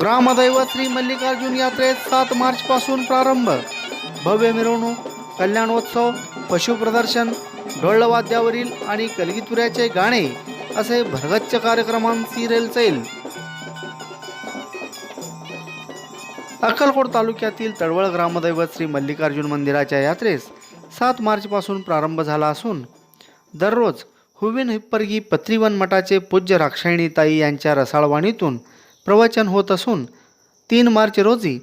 ग्रामदैवत श्री मल्लिकार्जुन यात्रेत सात मार्च पासून प्रारंभ. भव्य मिरवणूक कल्याणोत्सव पशुप्रदर्शन ढोलवाद्यावरील आणि कलगीतुऱ्याचे गाणे असे भरगच्च कार्यक्रमांची रेलचेल अक्कलकोट तालुक्यातील तळवळ ग्रामदैवत श्री मल्लिकार्जुन मंदिराच्या यात्रेस सात मार्चपासून प्रारंभ झाला असून दररोज हुविन हिप्परगी पत्रीवन मठाचे पूज्य राक्षायणीताई यांच्या रसाळवाणीतून प्रवचन होत असून तीन मार्च रोजी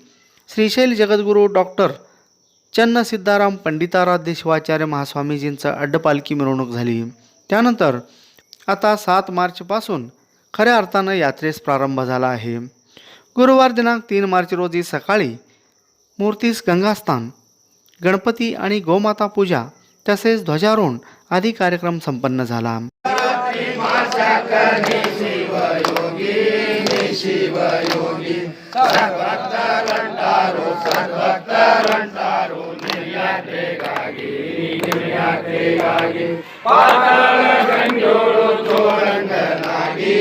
श्रीशैल जगद्गुरू डॉक्टर चन्न सिद्धाराम पंडिताराध्य शिवाचार्य महास्वामीजींचं अड्डपालखी मिरवणूक झाली. त्यानंतर आता सात मार्चपासून खऱ्या अर्थानं यात्रेस प्रारंभ झाला आहे. गुरुवार दिनांक तीन मार्च रोजी सकाळी मूर्तीस गंगास्थान गणपती आणि गोमाता पूजा तसेच ध्वजारोहण आदी कार्यक्रम संपन्न झाला. ಶಿವಯೋಗಿ ಸರ್ವತ್ತರಂಟಾರು ಸರ್ವತ್ತರಂಟಾರು ನಿರ್ಯಾತ್ರೆಗಾಗಿ ನಿರ್ಯಾತ್ರೆಗಾಗಿ ಪಾತಾಳ ಗಂಜೋಳು ಚೋಳಂಗನಾಗಿ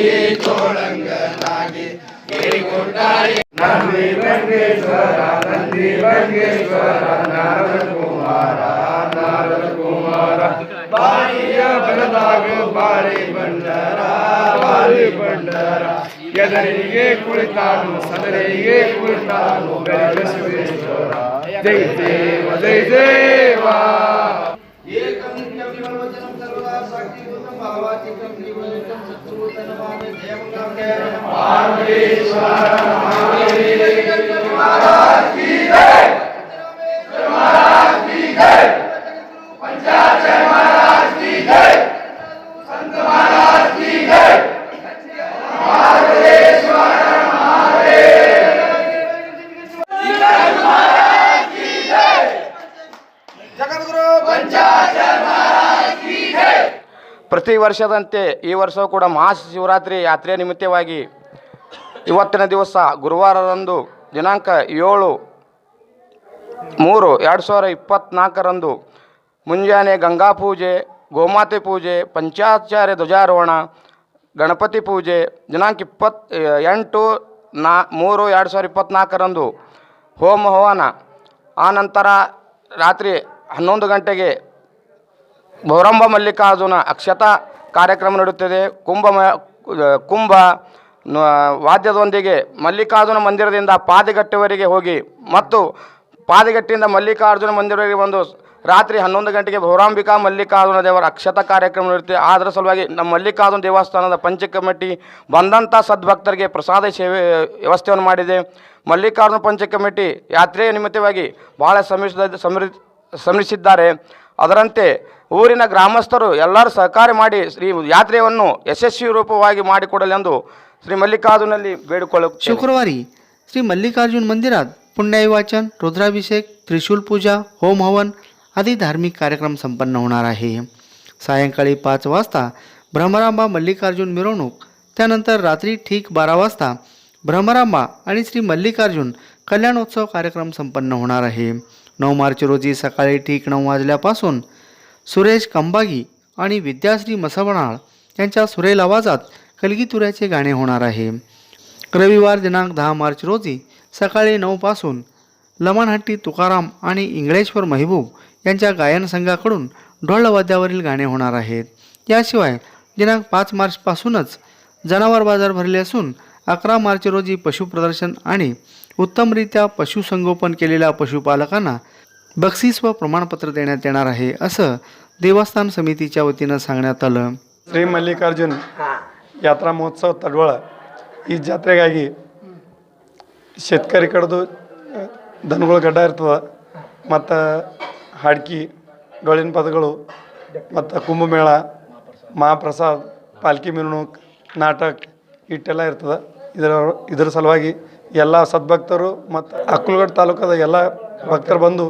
ಚೋಳಂಗನಾಗಿ ಗಿರಿಗೊಂಡಾರಿ ನಂದಿ ರಂಗೇಶ್ವರ ನಂದಿ ರಂಗೇಶ್ವರ ನಾರಾಯಣ ಎದರಿಗೆ ಕುಳಿತಾನು ಸದರಿಗೆ ಕುಳಿತಾನು ಬಸವೇಶ್ವರ ಜೈ ದೇವ ಜೈ ದೇವ ಪ್ರತಿ ವರ್ಷದಂತೆ ಈ ವರ್ಷವೂ ಕೂಡ ಮಹಾಶಿವರಾತ್ರಿ ಯಾತ್ರೆಯ ನಿಮಿತ್ತವಾಗಿ ಇವತ್ತಿನ ದಿವಸ ಗುರುವಾರದಂದು ದಿನಾಂಕ ಏಳು ಮೂರು ಎರಡು ಸಾವಿರ ಇಪ್ಪತ್ತ್ನಾಲ್ಕರಂದು ಮುಂಜಾನೆ ಗಂಗಾ ಪೂಜೆ, ಗೋಮಾತೆ ಪೂಜೆ, ಪಂಚಾಚಾರ್ಯ ಧ್ವಜಾರೋಹಣ, ಗಣಪತಿ ಪೂಜೆ, ದಿನಾಂಕ ಇಪ್ಪತ್ ಎಂಟು, ನಾ, ಮೂರು ಎರಡು ಸಾವಿರ ಇಪ್ಪತ್ತ್ನಾಲ್ಕರಂದು ಹೋಮ ಹವನ. ಆನಂತರ ರಾತ್ರಿ ಹನ್ನೊಂದು ಗಂಟೆಗೆ ಭೌರಂಬ ಮಲ್ಲಿಕಾರ್ಜುನ ಅಕ್ಷತಾ ಕಾರ್ಯಕ್ರಮ ನಡೆಯುತ್ತದೆ. ಕುಂಭ ಕುಂಭ ವಾದ್ಯದೊಂದಿಗೆ ಮಲ್ಲಿಕಾರ್ಜುನ ಮಂದಿರದಿಂದ ಪಾದಿಗಟ್ಟುವರೆಗೆ ಹೋಗಿ ಮತ್ತು ಪಾದಗಟ್ಟೆಯಿಂದ ಮಲ್ಲಿಕಾರ್ಜುನ ಮಂದಿರವರೆಗೆ ಬಂದು ರಾತ್ರಿ ಹನ್ನೊಂದು ಗಂಟೆಗೆ ಭೌರಾಂಬಿಕಾ ಮಲ್ಲಿಕಾರ್ಜುನ ದೇವರ ಅಕ್ಷತಾ ಕಾರ್ಯಕ್ರಮ ನಡೆಯುತ್ತೆ ಅದರ ಸಲುವಾಗಿ ನಮ್ಮ ಮಲ್ಲಿಕಾರ್ಜುನ ದೇವಸ್ಥಾನದ ಪಂಚ ಕಮಿಟಿ ಬಂದಂಥ ಸದ್ಭಕ್ತರಿಗೆ ಪ್ರಸಾದ ಸೇವೆ, ವ್ಯವಸ್ಥೆಯನ್ನು ಮಾಡಿದೆ. ಮಲ್ಲಿಕಾರ್ಜುನ ಪಂಚ ಕಮಿಟಿ ಯಾತ್ರೆಯ ನಿಮಿತ್ತವಾಗಿ ಭಾಳ ಶ್ರಮಿಸಿದ ಸಮೃ ಶ್ರಮಿಸಿದ್ದಾರೆ ಅದರಂತೆ ಊರಿನ ಗ್ರಾಮಸ್ಥರು ಎಲ್ಲರೂ ಸಹಕಾರ ಮಾಡಿ ಶ್ರೀ ಯಾತ್ರೆಯನ್ನು ಯಶಸ್ವಿ ರೂಪವಾಗಿ ಮಾಡಿಕೊಡಲೆಂದು ಶ್ರೀ ಮಲ್ಲಿಕಾರ್ಜುನಲ್ಲಿ ಬೇಡಿಕೊಳ್ಳುತ್ತೇವೆ शुक्रवारी श्री मल्लिकार्जुन मंदिरात पुण्याई वाचन रुद्राभिषेक त्रिशूल पूजा होम हवन आदी धार्मिक कार्यक्रम संपन्न होणार आहे सायंकाळी पाच वाजता भ्रमरांबा मल्लिकार्जुन मिरवणूक त्यानंतर रात्री ठीक बारा वाजता भ्रमरांबा आणि श्री मल्लिकार्जुन कल्याणोत्सव कार्यक्रम संपन्न होणार आहे नऊ मार्च रोजी सकाळी ठीक नऊ वाजल्यापासून सुरेश कंबागी आणि विद्याश्री मसवणाळ यांच्या सुरेल आवाजात कलगीतुऱ्याचे गाणे होणार आहे. रविवार दिनांक दहा मार्च रोजी सकाळी नऊपासून लमणहट्टी तुकाराम आणि इंगळेश्वर महबूब यांच्या गायन संघाकडून ढोलवाद्यावरील गाणे होणार आहेत. याशिवाय दिनांक पाच मार्चपासूनच जनावर बाजार भरले असून अकरा मार्च रोजी पशुप्रदर्शन आणि उत्तमरित्या पशुसंगोपन केलेल्या पशुपालकांना बक्षीस व प्रमाणपत्र देण्यात येणार आहे असं देवस्थान समितीच्या वतीनं सांगण्यात आलं ಶ್ರೀ ಮಲ್ಲಿಕಾರ್ಜುನ್ ಯಾತ್ರಾ ಮಹೋತ್ಸವ ತಡವಳ ಈ ಜಾತ್ರೆಗಾಗಿ ಶೇತಕರಿ ಕಡ್ದು ದನಗಳ ಗಡ್ಡ ಇರ್ತದೆ ಮತ್ತು ಹಾಡ್ಕಿ ಡೊಳ್ಳಿನ ಪದಗಳು ಮತ್ತು ಕುಂಭಮೇಳ ಮಹಾಪ್ರಸಾದ್ ಪಾಲ್ಕಿ ಮೆರವಣಿಗೆ ನಾಟಕ ಇಟ್ಟೆಲ್ಲ ಇರ್ತದೆ ಇದರ ಇದರ ಸಲುವಾಗಿ ಎಲ್ಲ ಸದ್ಭಕ್ತರು ಮತ್ತು ಅಕ್ಕಲಗಡ್ ತಾಲೂಕದ ಎಲ್ಲ ಭಕ್ತರು ಬಂದು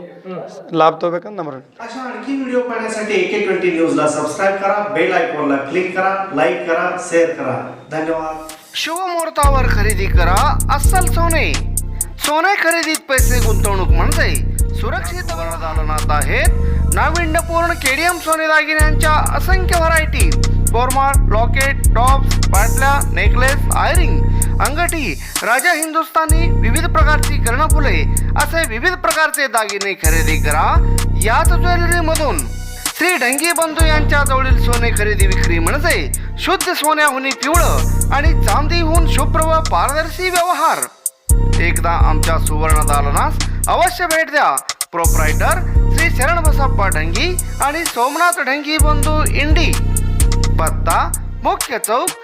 ಲಾಭ ತಗೋಬೇಕಂತ ನಮ್ಮ अशा आणखी व्हिडिओ पाहण्यासाठी एके ट्वेंटी न्यूजला सबस्क्राईब करा बेल आयकॉनला क्लिक करा लाईक करा शेअर करा धन्यवाद शुभमुहूर्तावर खरेदी करा अस्सल सोने सोने खरेदीत पैसे गुंतवणूक म्हणजे सुरक्षित वरदानात आहेत नाविन्यपूर्ण केडीएम सोने दागिन्यांच्या असंख्य व्हरायटी बोरमाळ लॉकेट टॉप्स पाटल्या नेकलेस आयरिंग अंगठी राजा हिंदुस्थानी विविध प्रकारची कर्णफुले असे विविध प्रकारचे दागिने खरेदी करा. याच ज्वेलरी मधून श्री ढंगी बंधू यांच्या जवळील सोने खरेदी विक्री म्हणजे शुद्ध सोन्याहून पिवळं आणि चांदीहून शुभ्र व पारदर्शी व्यवहार. एकदा आमच्या सुवर्ण दालनास अवश्य भेट द्या. प्रोप्रायटर श्री शरण बसप्पा ढंगी आणि सोमनाथ ढंगी बंधू इंडी. पत्ता मुख्य चौक